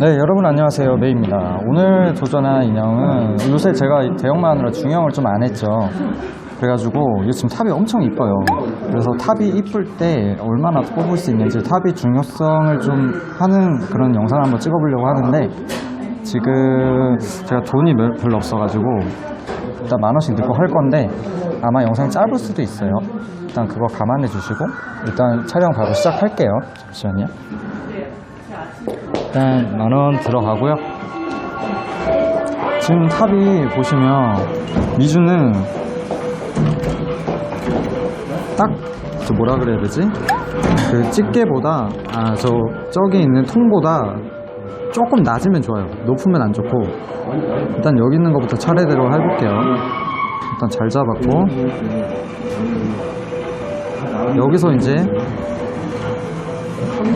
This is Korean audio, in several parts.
네, 여러분 안녕하세요. 메이입니다. 오늘 도전할 인형은 요새 제가 이 대형만으로 중형을 좀 안 했죠. 그래가지고 지금 탑이 엄청 이뻐요. 그래서 탑이 이쁠 때 얼마나 뽑을 수 있는지 탑이 중요성을 좀 하는 그런 영상을 한번 찍어보려고 하는데 지금 제가 돈이 몇- 별로 없어가지고 일단 만 원씩 넣고 할 건데 아마 영상이 짧을 수도 있어요. 일단 그거 감안해 주시고 일단 촬영 바로 시작할게요. 잠시만요. 일단 만원 들어가고요. 지금 탑이 보시면 미주는 딱 저 뭐라 그래야 되지? 그 집게보다 아 저 저기 있는 통보다 조금 낮으면 좋아요. 높으면 안 좋고 일단 여기 있는 것부터 차례대로 해볼게요. 일단 잘 잡았고 여기서 이제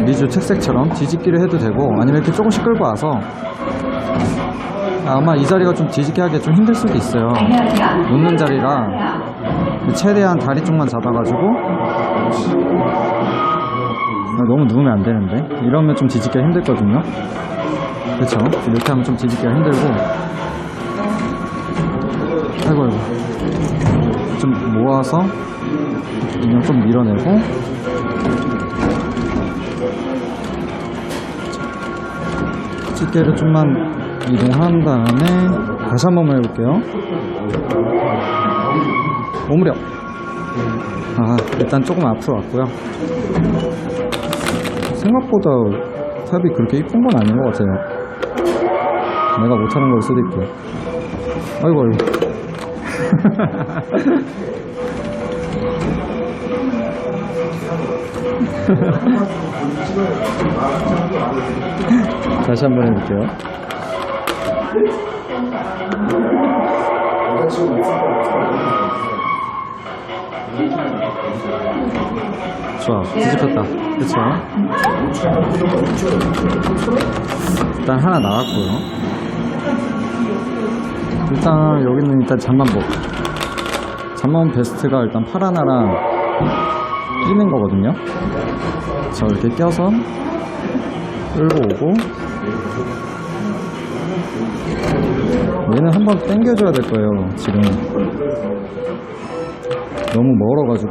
미주 책색처럼 뒤집기를 해도 되고 아니면 이렇게 조금씩 끌고 와서 아마 이 자리가 좀 뒤집기 하기 좀 힘들 수도 있어요. 놓는 자리라 최대한 다리 쪽만 잡아가지고 아, 너무 누우면 안 되는데? 이러면 좀 뒤집기가 힘들거든요. 그쵸? 이렇게 하면 좀 뒤집기가 힘들고. 아이고 아이고. 좀 모아서 인형 좀 밀어내고 집게를 좀만 이동한 다음에 다시 한 번만 해볼게요. 오므려. 아, 일단 조금 앞으로 왔고요. 생각보다 탑이 그렇게 이쁜 건 아닌 것 같아요. 내가 못하는 걸 수도 있고. 아이고, 아이고. 다시 한 번 해볼게요. 좋아, 뒤집혔다. 그쵸? 일단 하나 나왔고요. 일단 여기는 일단 잠만복. 잠만 베스트가 일단 파라나랑 끼는 거거든요. 저 이렇게 껴서 끌고 오고. 얘는 한번 당겨줘야 될 거예요 지금. 너무 멀어가지고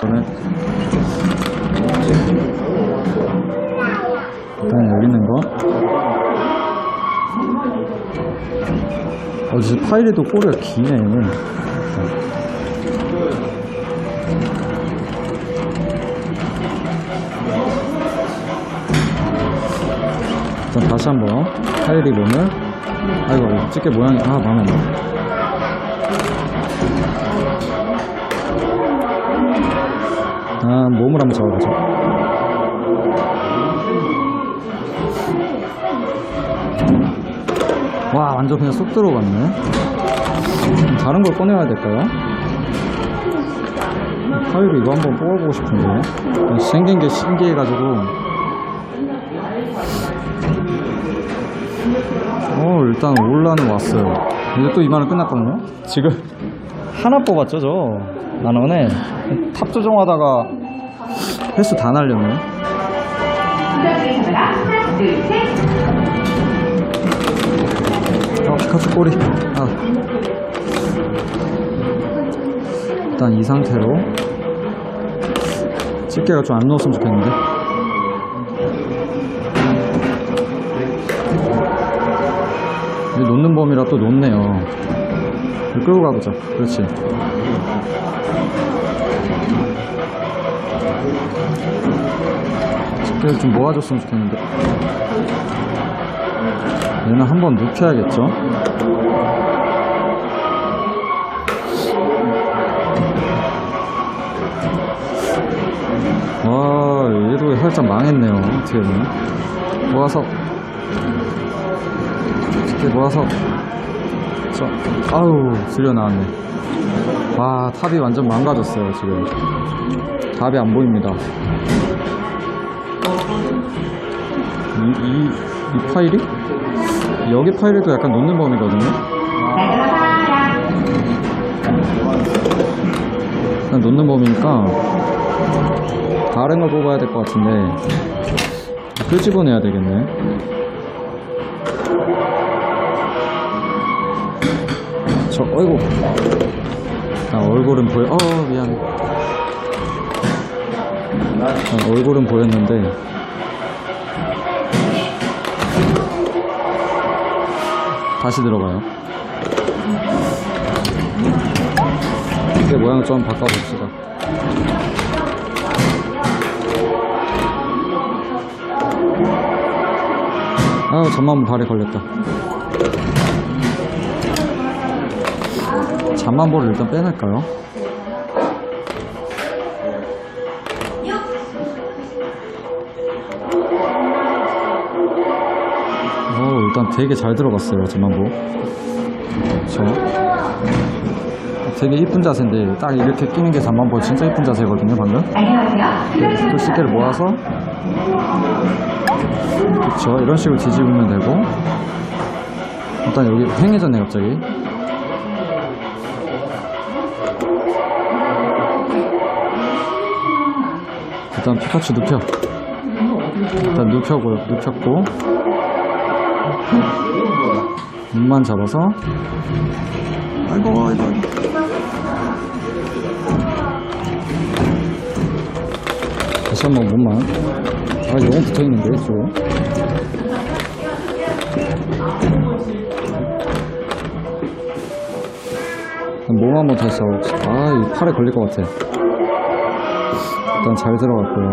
저는 일단 여기 있는 거. 어, 진짜 파이리도 꼬리가 기네 일단 다시 한번 파이리 몸을 아이고 집게 모양이 아 마음에 안 들어 아, 몸을 한번 잡아보자. 와, 완전 그냥 쏙 들어갔네. 다른 걸 꺼내야 될까요? 파이로 이거 한번 뽑아보고 싶은데. 생긴 게 신기해가지고. 어, 일단 올라는 왔어요. 이제 또 이만은 끝났거든요? 지금 하나 뽑았죠, 저. 만 원에 탑 조정하다가 횟수 다 셋. 아, 피카츄 꼬리. 아. 일단 이 상태로 집게가 좀 안 넣었으면 좋겠는데. 놓는 범위라 또 놓네요. 끌고 가보자. 그렇지. 집게를 좀 모아줬으면 좋겠는데. 얘는 한번 눕혀야겠죠? 와, 얘도 살짝 망했네요. 보면. 모아서. 이렇게 모아서. 자, 아우, 들려 나왔네. 와, 탑이 완전 망가졌어요, 지금. 답이 안 보입니다. 이, 이, 이 파일이? 여기 파일에도 약간 놓는 범위거든요. 일단 놓는 범위니까 다른 걸 뽑아야 될 것 같은데 끄집어내야 되겠네. 저 어이구. 아, 얼굴은 보여. 어 미안. 아, 얼굴은 보였는데 다시 들어가요. 이제 모양 좀 바꿔봅시다. 아유, 잠만 발에 걸렸다. 잠만보를 일단 빼낼까요? 일단 되게 잘 들어갔어요, 잠만보. 그쵸? 되게 이쁜 자세인데 딱 이렇게 끼는 게 잠만보 진짜 이쁜 자세거든요, 방금. 안녕하세요. 풀스케를 모아서 그쵸 이런 식으로 뒤집으면 되고 일단 여기 횡해졌네 갑자기 일단 피카츄 눕혀 일단 눕혀고 눕혔고 눈만 잡아서? 아이고 아이고 다시 한번 몸만. 아 영혼 붙어있는데 저몸 한번 다시 잡아봅시다. 아이 팔에 걸릴 것 같아. 일단 잘 들어갔고요.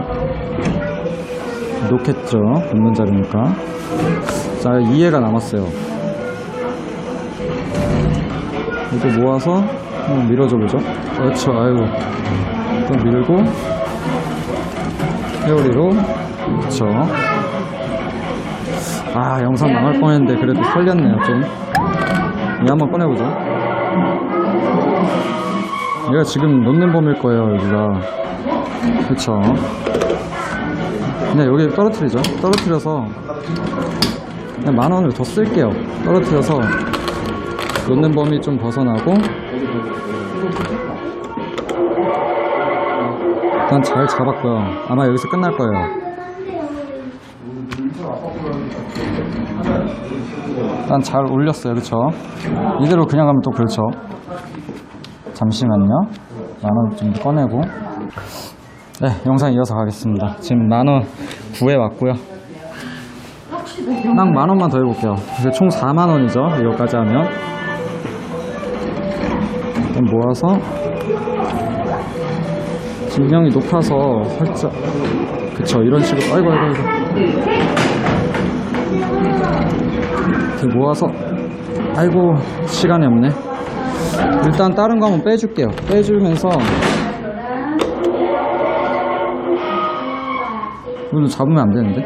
놓겠죠? 붙는 자리니까 자 2회가 남았어요. 이거 모아서 한번 밀어줘 보죠. 그렇죠 아이고. 또 밀고 회오리로. 그쵸 아 영상 망할 뻔 했는데 그래도 살렸네요 좀이 한번 꺼내보죠. 얘가 지금 놓는 범일 거예요 여기가. 그쵸 그냥 여기 떨어뜨리죠. 떨어뜨려서 그냥 만 원을 더 쓸게요 떨어뜨려서 놓는 범위 좀 벗어나고 일단 잘 잡았고요. 아마 여기서 끝날 거예요. 일단 잘 올렸어요. 그쵸? 이대로 그냥 가면 또 그렇죠. 잠시만요. 만원 좀 꺼내고. 네, 영상 이어서 가겠습니다. 지금 만원 구해 왔고요. 딱 만원만 더 해볼게요. 이제 총 4만원이죠. 이거까지 하면. 일단 모아서 진영이 높아서 살짝 그쵸 이런 식으로 아이고 아이고 아이고 이렇게 모아서 아이고 시간이 없네 일단 다른 거 한번 빼줄게요 빼주면서 이거 잡으면 안 되는데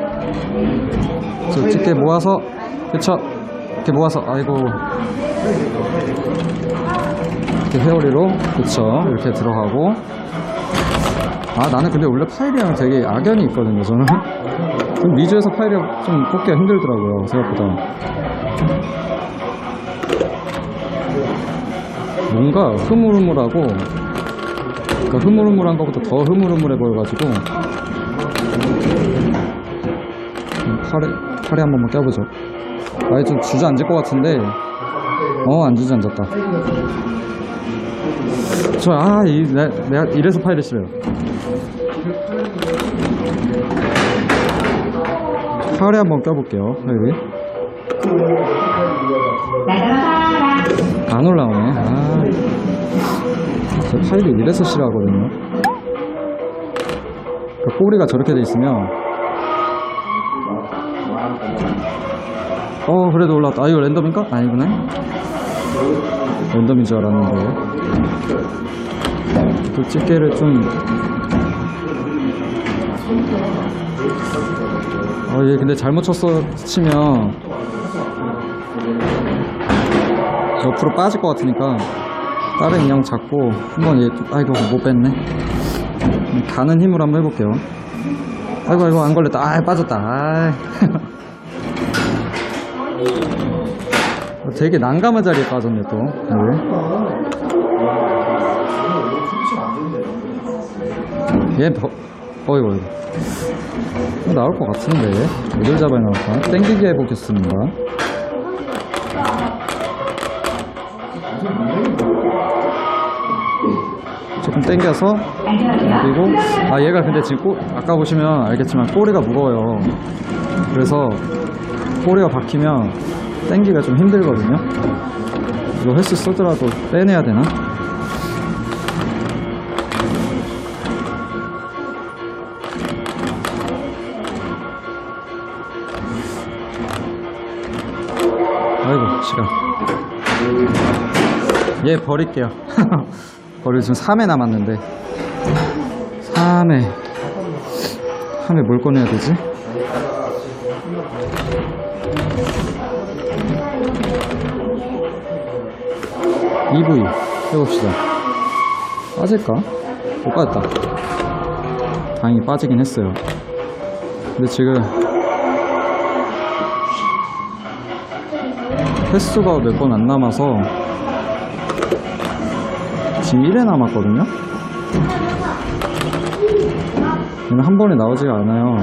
저 이렇게 모아서 그쵸? 이렇게 모아서 아이고. 이렇게 회오리로 그쵸? 이렇게 들어가고. 아 나는 근데 원래 파이리랑 되게 악연이 있거든요 저는. 좀 위주에서 파이리 좀 뽑기가 힘들더라고요 생각보다. 뭔가 흐물흐물하고 그러니까 흐물흐물한 것보다 더 흐물흐물해 보여가지고 파리 팔에 한 번만 껴보죠. 아이, 좀 주저앉을 것 같은데. 어, 안 주저앉았다. 저, 아, 이, 내, 내가 이래서 파일을 싫어요. 팔에 한 번 껴볼게요. 여기. 안 올라오네. 아. 저 파일을 이래서 싫어하거든요. 그 꼬리가 저렇게 돼 있으면. 어, 그래도 올라왔다. 아, 이거 랜덤인가? 아니구나. 랜덤인 줄 알았는데. 그 집게를 좀. 어, 얘 근데 잘못 쳤어, 치면. 옆으로 빠질 것 같으니까 다른 인형 잡고 한번 얘 아이고 못 뺐네 가는 힘으로 한번 해볼게요 아이고 아이고 안 걸렸다 아 빠졌다 아 되게 난감한 자리에 빠졌네 또. 네. 얘 버, 어이구 어이구. 어, 나올 것 같은데 어딜 잡아야 나올까 땡기기 해보겠습니다. 조금 안녕하세요. 그리고 아 얘가 근데 지금 꼬, 아까 보시면 알겠지만 꼬리가 무거워요. 그래서 꼬리가 박히면 당기가 좀 힘들거든요. 이거 횟수 쓰더라도 빼내야 되나? 아이고 시간. 얘 버릴게요. 버리고 지금 3회 남았는데. 3회. 3회 뭘 꺼내야 되지? EV 해봅시다 빠질까? 못 빠졌다 다행히 빠지긴 했어요 근데 지금 횟수가 몇 번 안 남아서 지금 1회 남았거든요? 얘는 한 번에 나오지가 않아요.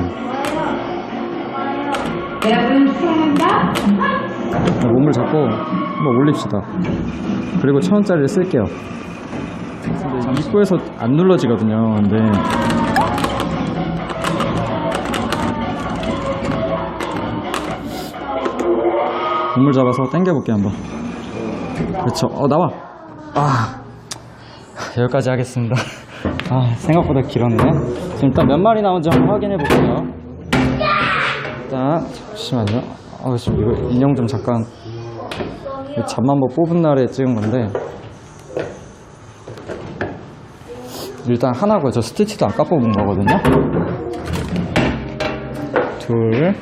여러분 사랑합니다. 몸을 잡고 한번 올립시다. 그리고 천 원짜리를 쓸게요. 근데 입구에서 안 눌러지거든요. 근데 몸을 잡아서 당겨볼게 한번. 그렇죠. 어 나와. 아 여기까지 하겠습니다. 아 생각보다 길었네. 지금 일단 몇 마리 나온지 한번 확인해 볼게요. 일단 잠시만요. 아 지금 이거 인형 좀 잠깐 이 잠만보 뽑은 날에 찍은 건데 일단 하나고요. 저 스티치도 아까 뽑은 거거든요. 둘,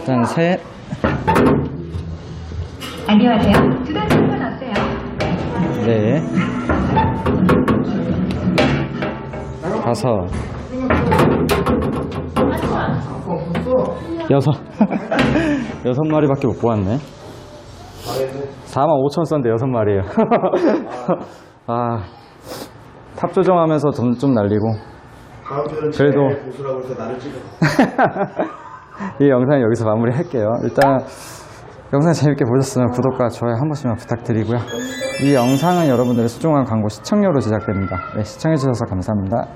일단 셋, 안녕하세요. 두단 친구는 어때요? 넷, 다섯, 여섯. 여섯 마리밖에 못 보았네. 4만 5천 썼는데 여섯 마리예요. 아, 탑 조정하면서 돈 좀 날리고. 그래도-. 이 영상 여기서 마무리할게요. 일단 영상 재밌게 보셨으면 구독과 좋아요 한 번씩만 부탁드리고요. 이 영상은 여러분들의 소중한 광고 시청료로 제작됩니다. 네, 시청해주셔서 감사합니다.